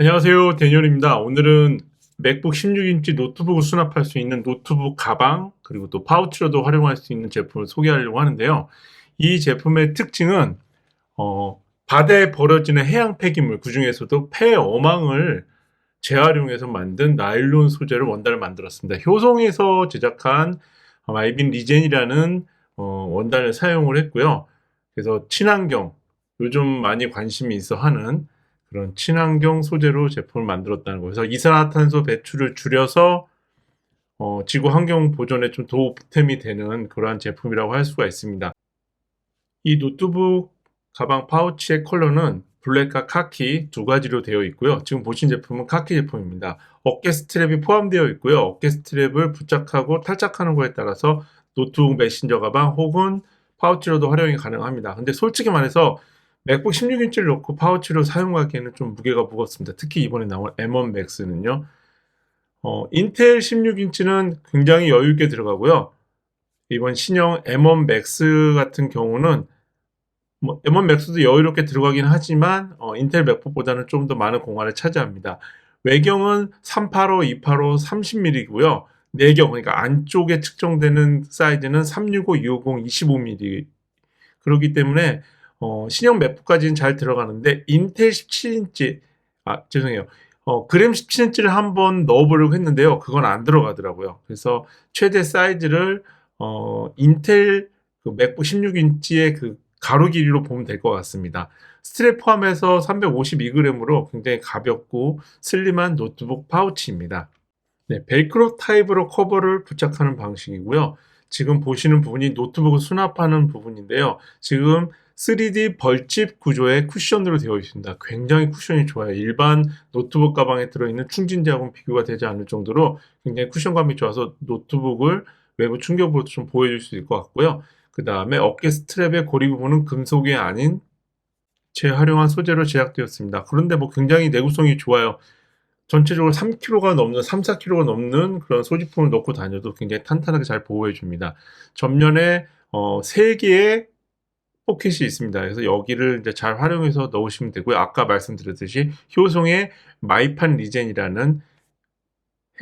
안녕하세요. 데니얼입니다. 오늘은 맥북 16인치 노트북을 수납할 수 있는 노트북 가방, 그리고 또 파우치로도 활용할 수 있는 제품을 소개하려고 하는데요. 이 제품의 특징은, 어, 바다에 버려지는 해양 폐기물, 그 중에서도 폐어망을 재활용해서 만든 나일론 소재로 원단을 만들었습니다. 효성에서 제작한 마이빈 리젠이라는 어, 원단을 사용을 했고요. 그래서 친환경, 요즘 많이 관심이 있어 하는 그런 친환경 소재로 제품을 만들었다는 거예요. 그래서 이산화탄소 배출을 줄여서 어, 지구 환경 보존에 좀 도움이 되는 그러한 제품이라고 할 수가 있습니다. 이 노트북 가방 파우치의 컬러는 블랙과 카키 두 가지로 되어 있고요. 지금 보신 제품은 카키 제품입니다. 어깨 스트랩이 포함되어 있고요. 어깨 스트랩을 부착하고 탈착하는 거에 따라서 노트북 메신저 가방 혹은 파우치로도 활용이 가능합니다. 근데 솔직히 말해서 맥북 16인치를 넣고 파우치로 사용하기에는 좀 무게가 무겁습니다. 특히 이번에 나온 M1 Max는요. 어, 인텔 16인치는 굉장히 여유 있게 들어가고요. 이번 신형 M1 Max 같은 경우는 뭐 M1 Max도 여유롭게 들어가긴 하지만 어, 인텔 맥북보다는 좀 더 많은 공간을 차지합니다. 외경은 385, 285, 30mm고요. 내경 그러니까 안쪽에 측정되는 사이즈는 365, 250, 25mm. 그렇기 때문에 어, 신형 맥북까지는 잘 들어가는데 인텔 17인치 아 죄송해요. 어, 그램 17인치를 한번 넣어보려고 했는데요. 그건 안 들어가더라고요. 그래서 최대 사이즈를 어, 인텔 그 맥북 16인치의 그 가로 길이로 보면 될 것 같습니다. 스트랩 포함해서 352g으로 굉장히 가볍고 슬림한 노트북 파우치입니다. 네, 벨크로 타입으로 커버를 부착하는 방식이고요. 지금 보시는 부분이 노트북을 수납하는 부분인데요. 지금 3D 벌집 구조의 쿠션으로 되어 있습니다. 굉장히 쿠션이 좋아요. 일반 노트북 가방에 들어있는 충진제하고는 비교가 되지 않을 정도로 굉장히 쿠션감이 좋아서 노트북을 외부 충격으로 좀 보여줄 수 있을 것 같고요. 그 다음에 어깨 스트랩의 고리 부분은 금속이 아닌 재활용한 소재로 제작되었습니다. 그런데 뭐 굉장히 내구성이 좋아요. 전체적으로 3kg가 넘는, 3, 4kg가 넘는 그런 소지품을 넣고 다녀도 굉장히 탄탄하게 잘 보호해 줍니다. 전면에 어, 3개의 포켓이 있습니다. 그래서 여기를 이제 잘 활용해서 넣으시면 되고요. 아까 말씀드렸듯이 효성의 마이판 리젠이라는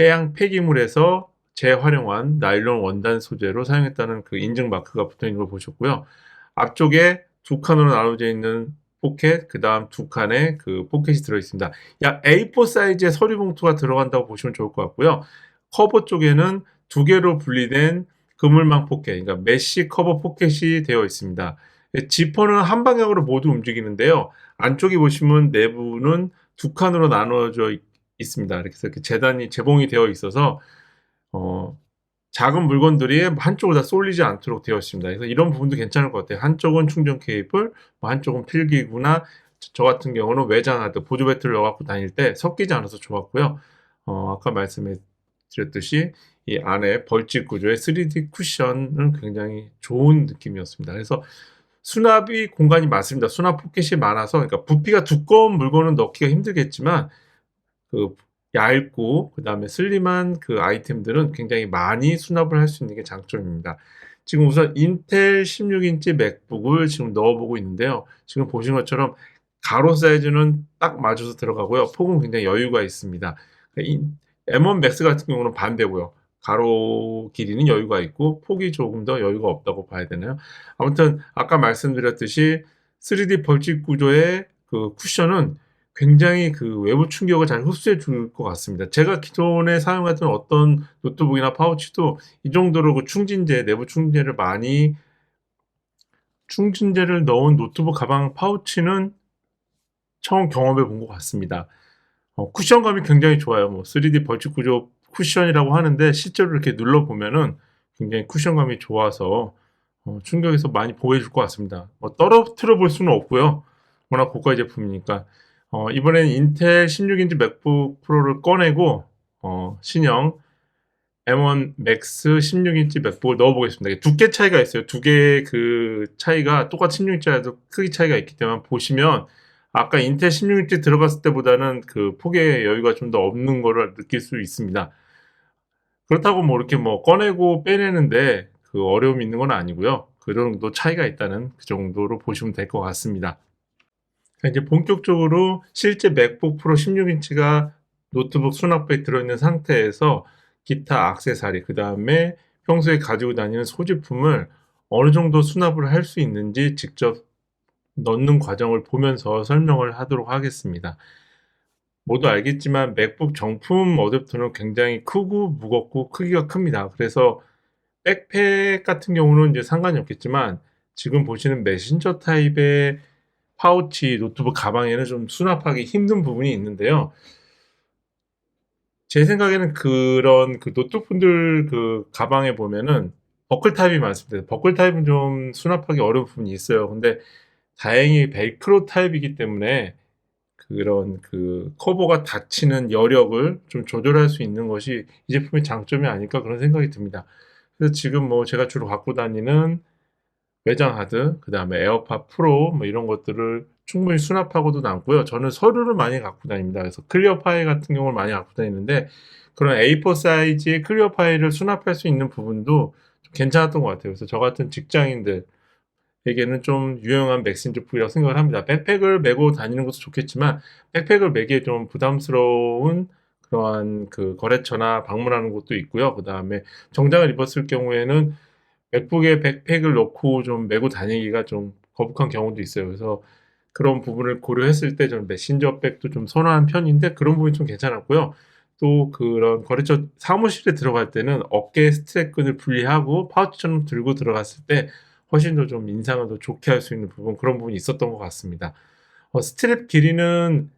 해양 폐기물에서 재활용한 나일론 원단 소재로 사용했다는 그 인증 마크가 붙어 있는 걸 보셨고요. 앞쪽에 두 칸으로 나눠져 있는 포켓, 그 다음 두 칸의 그 포켓이 들어 있습니다. 약 A4 사이즈의 서류 봉투가 들어간다고 보시면 좋을 것 같고요. 커버 쪽에는 두 개로 분리된 그물망 포켓, 그러니까 메쉬 커버 포켓이 되어 있습니다. 지퍼는 한 방향으로 모두 움직이는데요. 안쪽에 보시면 내부는 두 칸으로 나누어져 있, 습니다 이렇게 재단이 재봉이 되어 있어서 어, 작은 물건들이 한쪽으로 다 쏠리지 않도록 되어 있습니다. 그래서 이런 부분도 괜찮을 것 같아요. 한쪽은 충전 케이블, 뭐 한쪽은 필기구나. 저 같은 경우는 외장하드, 보조 배터리를 넣어갖고 다닐 때 섞이지 않아서 좋았고요. 어, 아까 말씀해 드렸듯이 이 안에 벌집 구조의 3D 쿠션은 굉장히 좋은 느낌이었습니다. 그래서 수납이 공간이 많습니다. 수납 포켓이 많아서 그러니까 부피가 두꺼운 물건은 넣기가 힘들겠지만 그 얇고 그 다음에 슬림한 그 아이템들은 굉장히 많이 수납을 할 수 있는 게 장점입니다. 지금 우선 인텔 16인치 맥북을 지금 넣어보고 있는데요. 지금 보신 것처럼 가로 사이즈는 딱 맞아서 들어가고요. 폭은 굉장히 여유가 있습니다. M1 Max 같은 경우는 반대고요. 가로 길이는 여유가 있고 폭이 조금 더 여유가 없다고 봐야 되나요? 아무튼 아까 말씀드렸듯이 3D 벌집 구조의 그 쿠션은 굉장히 그 외부 충격을 잘 흡수해 줄 것 같습니다. 제가 기존에 사용했던 어떤 노트북이나 파우치도 이 정도로 그 충진제, 내부 충진제를 많이 충진제를 넣은 노트북 가방 파우치는 처음 경험해 본 것 같습니다. 어, 쿠션감이 굉장히 좋아요. 뭐 3D 벌집 구조 쿠션이라고 하는데 실제로 이렇게 눌러 보면은 굉장히 쿠션감이 좋아서 어, 충격에서 많이 보여줄 것 같습니다. 뭐 떨어뜨려 볼 수는 없고요. 워낙 고가 제품이니까 어, 이번엔 인텔 16인치 맥북 프로를 꺼내고 어, 신형 M1 Max 16인치 맥북을 넣어보겠습니다. 두께 차이가 있어요. 두 개의 그 차이가 똑같이 16인치라도 크기 차이가 있기 때문에 보시면 아까 인텔 16인치 들어갔을 때보다는 그 폭의 여유가 좀 더 없는 거를 느낄 수 있습니다. 그렇다고 뭐 이렇게 뭐 꺼내고 빼내는데 그 어려움이 있는 건 아니고요. 그 정도 차이가 있다는 그 정도로 보시면 될 것 같습니다. 이제 본격적으로 실제 맥북 프로 16인치가 노트북 수납부에 들어있는 상태에서 기타 악세사리, 그 다음에 평소에 가지고 다니는 소지품을 어느 정도 수납을 할 수 있는지 직접 넣는 과정을 보면서 설명을 하도록 하겠습니다. 모두 알겠지만 맥북 정품 어댑터는 굉장히 크고 무겁고 크기가 큽니다. 그래서 백팩 같은 경우는 이제 상관이 없겠지만 지금 보시는 메신저 타입의 파우치 노트북 가방에는 좀 수납하기 힘든 부분이 있는데요. 제 생각에는 그런 그 노트분들 그 가방에 보면은 버클 타입이 많습니다. 버클 타입은 좀 수납하기 어려운 부분이 있어요. 근데 다행히 벨크로 타입이기 때문에 그런 그 커버가 닫히는 여력을 좀 조절할 수 있는 것이 이 제품의 장점이 아닐까 그런 생각이 듭니다. 그래서 지금 뭐 제가 주로 갖고 다니는 외장 하드, 그 다음에 에어팟 프로 뭐 이런 것들을 충분히 수납하고도 남고요. 저는 서류를 많이 갖고 다닙니다. 그래서 클리어 파일 같은 경우를 많이 갖고 다니는데 그런 A4 사이즈의 클리어 파일을 수납할 수 있는 부분도 좀 괜찮았던 것 같아요. 그래서 저 같은 직장인들 에게는 좀 유용한 맥신저품이라고 생각을 합니다. 백팩을 메고 다니는 것도 좋겠지만 백팩을 메기에 좀 부담스러운 그러한 그 거래처나 방문하는 곳도 있고요. 그 다음에 정장을 입었을 경우에는 맥북에 백팩을 넣고 좀 메고 다니기가 좀 거북한 경우도 있어요. 그래서 그런 부분을 고려했을 때 저는 메신저 백도 좀 선호하는 편인데 그런 부분이 좀 괜찮았고요. 또 그런 거래처 사무실에 들어갈 때는 어깨 스트랩 끈을 분리하고 파우치처럼 들고 들어갔을 때 훨씬 더 좀 인상을 더 좋게 할 수 있는 부분 그런 부분이 있었던 것 같습니다. 어, 스트랩 길이는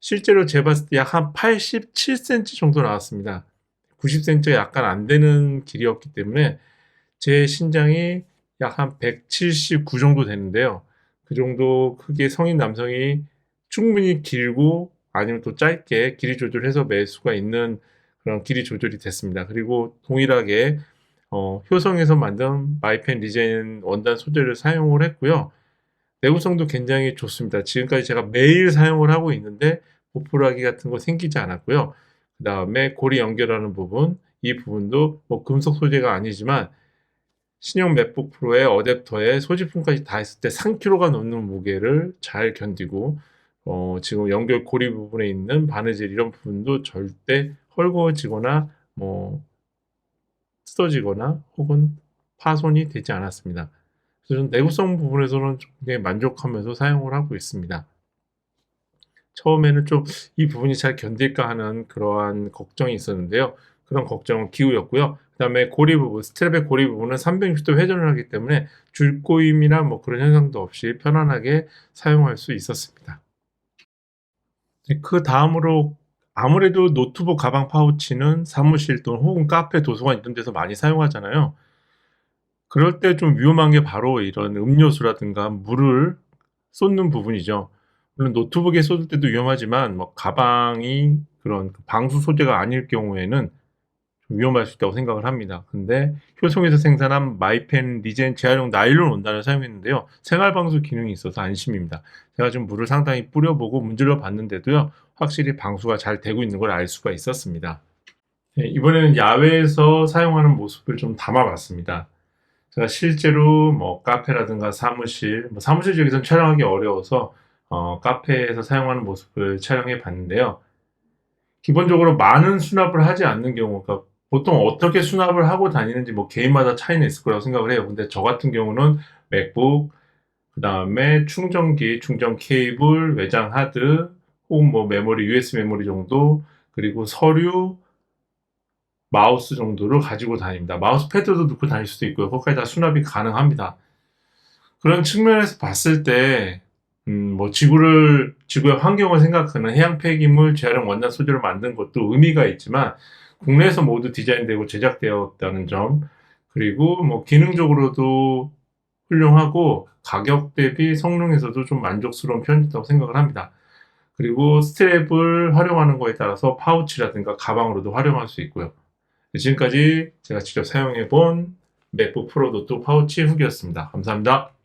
실제로 재봤을 때 약 한 87cm 정도 나왔습니다. 90cm가 약간 안 되는 길이었기 때문에 제 신장이 약 한 179 정도 되는데요. 그 정도 크기의 성인 남성이 충분히 길고 아니면 또 짧게 길이 조절해서 맬 수가 있는 그런 길이 조절이 됐습니다. 그리고 동일하게 어, 효성에서 만든 마이펜 리젠 원단 소재를 사용을 했고요. 내구성도 굉장히 좋습니다. 지금까지 제가 매일 사용을 하고 있는데 보풀하기 같은 거 생기지 않았고요. 그 다음에 고리 연결하는 부분, 이 부분도 뭐 금속 소재가 아니지만 신형 맥북 프로의 어댑터에 소지품까지 다 했을 때 3kg가 넘는 무게를 잘 견디고 어, 지금 연결 고리 부분에 있는 바느질 이런 부분도 절대 헐거워지거나 뭐 뜯어지거나 혹은 파손이 되지 않았습니다. 그래서 내구성 부분에서는 굉장히 만족하면서 사용을 하고 있습니다. 처음에는 좀 이 부분이 잘 견딜까 하는 그러한 걱정이 있었는데요. 그런 걱정은 기우였고요. 그 다음에 고리 부분, 스트랩의 고리 부분은 360도 회전을 하기 때문에 줄꼬임이나 뭐 그런 현상도 없이 편안하게 사용할 수 있었습니다. 네, 그 다음으로 아무래도 노트북 가방 파우치는 사무실 또는 혹은 카페, 도서관 이런 데서 많이 사용하잖아요. 그럴 때 좀 위험한 게 바로 이런 음료수라든가 물을 쏟는 부분이죠. 물론 노트북에 쏟을 때도 위험하지만 뭐 가방이 그런 그 방수 소재가 아닐 경우에는 좀 위험할 수 있다고 생각을 합니다. 근데 효성에서 생산한 마이펜 리젠 재활용 나일론 원단을 사용했는데요. 생활 방수 기능이 있어서 안심입니다. 제가 지금 물을 상당히 뿌려보고 문질러 봤는데도요. 확실히 방수가 잘 되고 있는 걸 알 수가 있었습니다. 네, 이번에는 야외에서 사용하는 모습을 좀 담아봤습니다. 제가 실제로 뭐 카페라든가 사무실, 뭐 사무실 지역에서는 촬영하기 어려워서 어, 카페에서 사용하는 모습을 촬영해 봤는데요. 기본적으로 많은 수납을 하지 않는 경우, 가 보통 어떻게 수납을 하고 다니는지 뭐 개인마다 차이는 있을 거라고 생각을 해요. 근데 저 같은 경우는 맥북, 그 다음에 충전기, 충전 케이블, 외장 하드, 혹은 뭐 메모리, USB 메모리 정도, 그리고 서류, 마우스 정도를 가지고 다닙니다. 마우스 패드도 넣고 다닐 수도 있고요. 거기까지 다 수납이 가능합니다. 그런 측면에서 봤을 때, 음, 뭐 지구를, 지구의 환경을 생각하는 해양 폐기물 재활용 원단 소재를 만든 것도 의미가 있지만, 국내에서 모두 디자인되고 제작되었다는 점, 그리고 뭐 기능적으로도 훌륭하고 가격 대비 성능에서도 좀 만족스러운 편이라고 생각을 합니다. 그리고 스트랩을 활용하는 거에 따라서 파우치라든가 가방으로도 활용할 수 있고요. 지금까지 제가 직접 사용해 본 맥북 프로 노트 파우치 후기였습니다. 감사합니다.